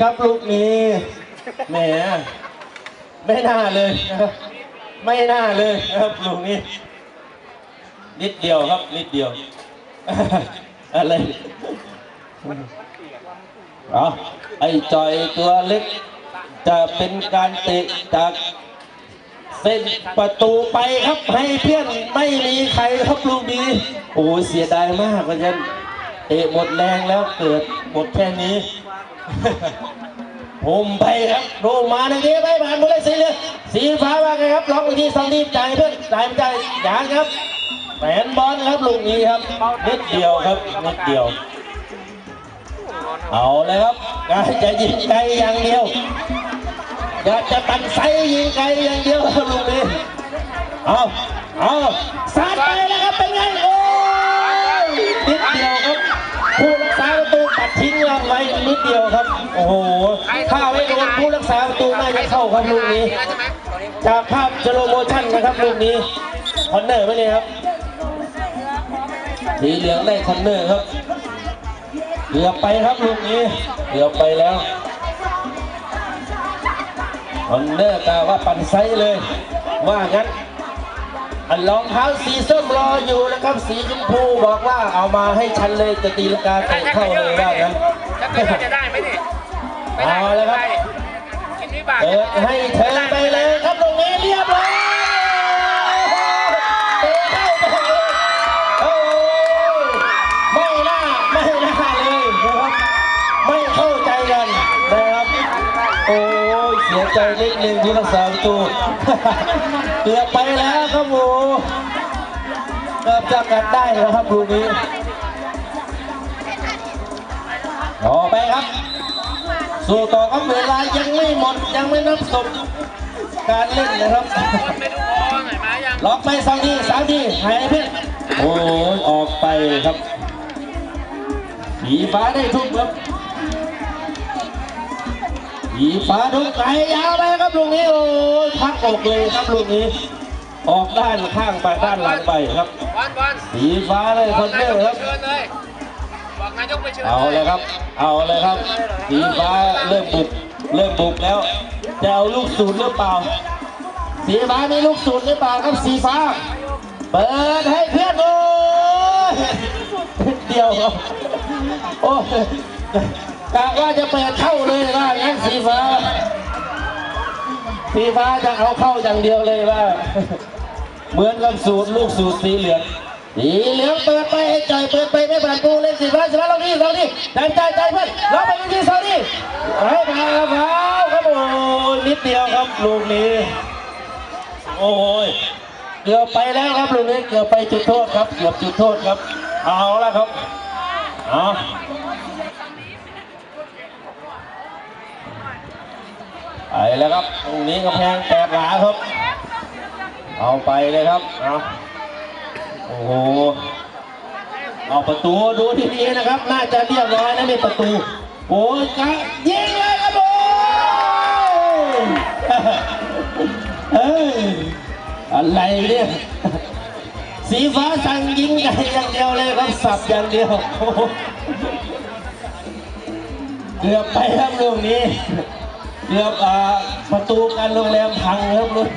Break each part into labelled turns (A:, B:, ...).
A: ครับลูกนี้แหมไม่น่าเลยนะครับ ไม่น่าเลยนะครับลูกนี้นิดเดียวครับนิดเดียว อะไรเอไอ้จอยตัวเล็ก จะเป็นการเตะจากเส้นประตูไปครับให้เพื่อนไม่มีใครครับลูกนี้โอ้เสียดายมากเพราะฉะนั้นเตะหมดแรงแล้วเกิดหมดแค่นี้ ผมไปครับโรมาในนี้ไม่ผ่านผู้เล่นสีเหลืองสีฟ้าว่าไงครับล็อกไปที่สองทีจ่ายเพื่อนจ่ายไม่จ่ายยางครับแฟนบอลครับลูกนี้ครับนิดเดียวครับนิดเดียว เอาเลยครับกาจะยิงไกลอย่างเดียวอยากจะตันไซยิงไกลอย่างเดียวครับลูกนี้เอาเอาสาดไปแล้วครับเป็นไงโอ้ ยวครับ โอ้โห ถ้าไม่โดนผู้รักษาประตูน่าจะเข้าครับลูกนี้ จากภาพสโลโมชั่นนะครับลูกนี้คอนเนอร์ไหมเนี่ยครับสีเหลืองได้คอนเนอร์ครับเกือบไปครับลูกนี้เกือบไปแล้วฮอนเดอร์กล่าวว่าปั่นไซส์เลยว่างั้นอัน รองเท้าสีส้มรออยู่นะครับ สีชมพูบอกว่าเอามาให้ฉันเลยจะตีลังกาเตะเข้าเลยว่างั้น
B: ชักเกยร์จะได้ไหมนี่ไม่ได้
A: เอาเลยครับ
B: กินวิบาก
A: เปิดให้เธอไปเลยครับตรงนี้ เสียใจนิดนึงที่รักษาประตูเกือบไปแล้วครับโอ้เกือบจะกัดได้แล้วครับลูกนี้ต่อไปครับ สู้ต่อครับเวลายังไม่หมดยังไม่นับศพการเล่นนะครับ
B: คนไปดูบอลหน่อยมายัง
A: ล็อกไปสองทีสามทีหายเพื่อนโอ้ยออกไปครับสีฟ้าได้ทุกครับ สีฟ้าทุกไกลยาวไปครับลูกนี้โอ้ยพักออกเลยครับลูกนี้ ออกด้านข้างไปด้านหลังไปครับ
B: บอลบอล
A: สีฟ้าเลยคอนเน
B: นา
A: อย
B: ก
A: ร์
B: ไป
A: ครับ
B: เชิญเลยบอกนายกไปเชิญ
A: เอาเลยครับ เอาเลยครับ สีฟ้าเริ่มบุกเริ่มบุกแล้วจะเอาลูกสูตรหรือเปล่า สีฟ้ามีลูกสูตรหรือเปล่าครับสีฟ้า เปิดให้เพื่อนโอ้ยเดียวครับโอ้ย กะว่าจะเปิดเข้าเลยว่างั้นสีฟ้า สีฟ้าจะเอาเข้าอย่างเดียวเลยว่า เหมือนกับสูตรลูกสูตรสีเหลืองสีเหลืองเปิดไปให้จ่อยเปิดไปไม่ผ่านกูเล่นสีฟ้าสีฟ้าลงนี่ลงนี่ใจใจใจเพื่อนเราไปที่สองนี่ให้ผ่าครับครับโอ้นิดเดียวครับลูกนี้ โอ้ยเกือบไปแล้วครับลูกนี้เกือบไปจุดโทษครับ เกือบจุดโทษครับ เอาละครับเอา ไปแล้วครับ ตรงนี้กำแพงแตกหลาครับ เอาไปเลยครับเอาโอ้โหเอาประตูดูดีๆนะครับ น่าจะเรียบร้อยนะในประตู โอ้ยกะยิงเลยครับโอ้ยเฮ้ยอะไรเนี่ยสีฟ้าสั่งยิงไก่อย่างเดียวเลยครับสับอย่างเดียวเกือบไปครับลูกนี้ เกือบประตูการโรงแรมพังครับลูก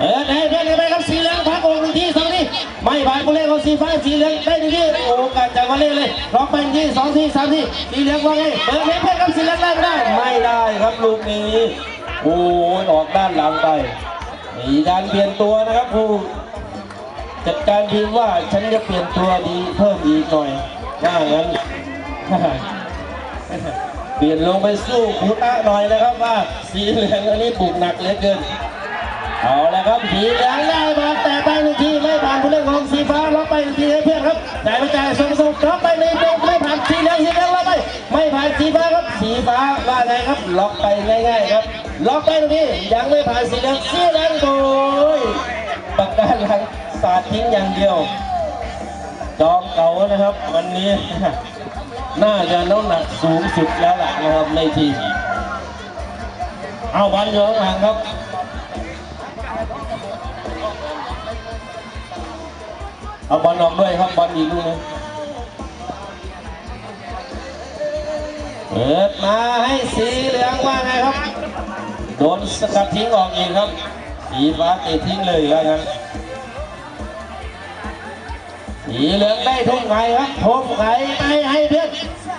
A: เออได้ได้ได้ครับสีเหลืองพักองหนึ่งที่สองที่ไม่ผ่านผู้เล่นของสีฟ้าสีเหลืองได้หนึ่งที่โอ้การจากมาเล่นเลยล็อกไปหนึ่งที่สองที่สามที่สีเหลืองว่าไงเปิดเพลงเพื่อนครับสีเหลืองได้ไม่ได้ไม่ได้ครับลูกนี้โอ้ยออกด้านหลังไปมีการเปลี่ยนตัวนะครับผู้จัดการทีมว่าฉันจะเปลี่ยนตัวดีเพิ่มอีกหน่อยว่างั้น ปลี่ยนลงไปสู้คูตะหน่อยนะครับว่าสีเหลืองอันนี้บุกหนักเหลือเกิน เอาละครับสีเหลืองได้บอลแต่ไปหนึ่งทีไม่ผ่านผู้เล่นของสีฟ้าล็อกไปหนึ่งทีให้เพื่อนครับจ่ายไปจ่ายส่งส่งล็อกไปหนึ่งทีไม่ผ่านสีเหลืองสีเหลืองล็อกไปไม่ผ่านสีฟ้าครับสีฟ้าว่าไงครับล็อกไปง่ายๆครับล็อกไปตรงนี้ยังไม่ผ่านสีเหลืองสีเหลืองโอ้ยปากกาหลังสาดทิ้งอย่างเดียวจอมเก่านะครับวันนี้ น่าจะน้ำหนักสูงสุดแล้วล่ะนะครับในทีมเอาบอลอยู่ข้างหลังครับเอาบอลออกด้วยครับบอลอีกลูกนึงเปิดมาให้สีเหลืองว่าไงครับ โดนสกัดทิ้งออกเองครับ สีฟ้าเตะทิ้งเลยแล้วกัน สีเหลืองได้ทุ่งไข่ครับทุ่งไข่ไม่ให้เพื่อน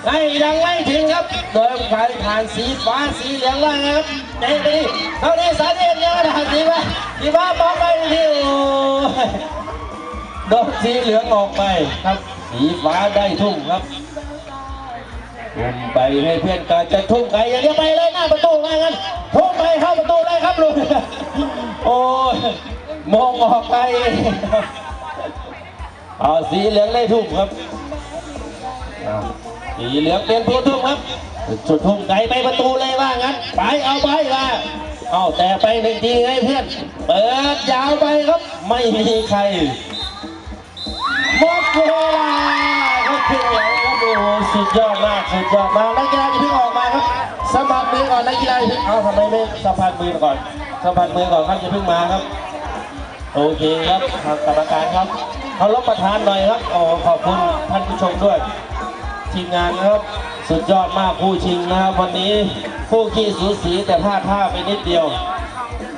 A: ให้ยังไม่ถึงครับ โดยไข่ผ่านสีฟ้าสีเหลืองว่าไงครับเตะไปดิเท่านี้สาเดียนยังไม่ทันสีฟ้าสีฟ้ามองไปที่โอ้ยโดนสีเหลืองออกไปครับ สีฟ้าได้ทุ่งครับทุ่มไปให้เพื่อนการจะทุ่มไกลอย่างเดียวไปเลยหน้าประตูว่างั้นทุ่มไปเข้าประตูเลยครับลุงโอ้มองออกไป เอาสีเหลืองได้ทุ่มครับเอาสีเหลืองเป็นผู้ทุ่มครับจุดทุ่มไกลไปประตูเลยว่างั้น ไปเอาไปว่าเอาแต่ไปหนึ่งทีให้เพื่อน เปิดยาวไปครับ ไม่มีใครหมดเวลาครับครึ่งหลังครับโอ้โหสุดยอดมากสุดยอดมากนักกีฬาอย่าเพิ่งออกมาครับสะบัดมือก่อนนักกีฬาอย่าเพิ่งเอาทำไมไม่สะบัดมือก่อนสะบัดมือก่อนครับอย่าเพิ่งมาครับ โอเคครับทางกรรมการครับ เขารับประทานหน่อยครับโอ้ขอบคุณท่านผู้ชมด้วย ทีมงานนะครับ สุดยอดมากคู่ชิงนะครับ วันนี้คู่ขี้สูสีแต่พลาดท่าไปนิดเดียว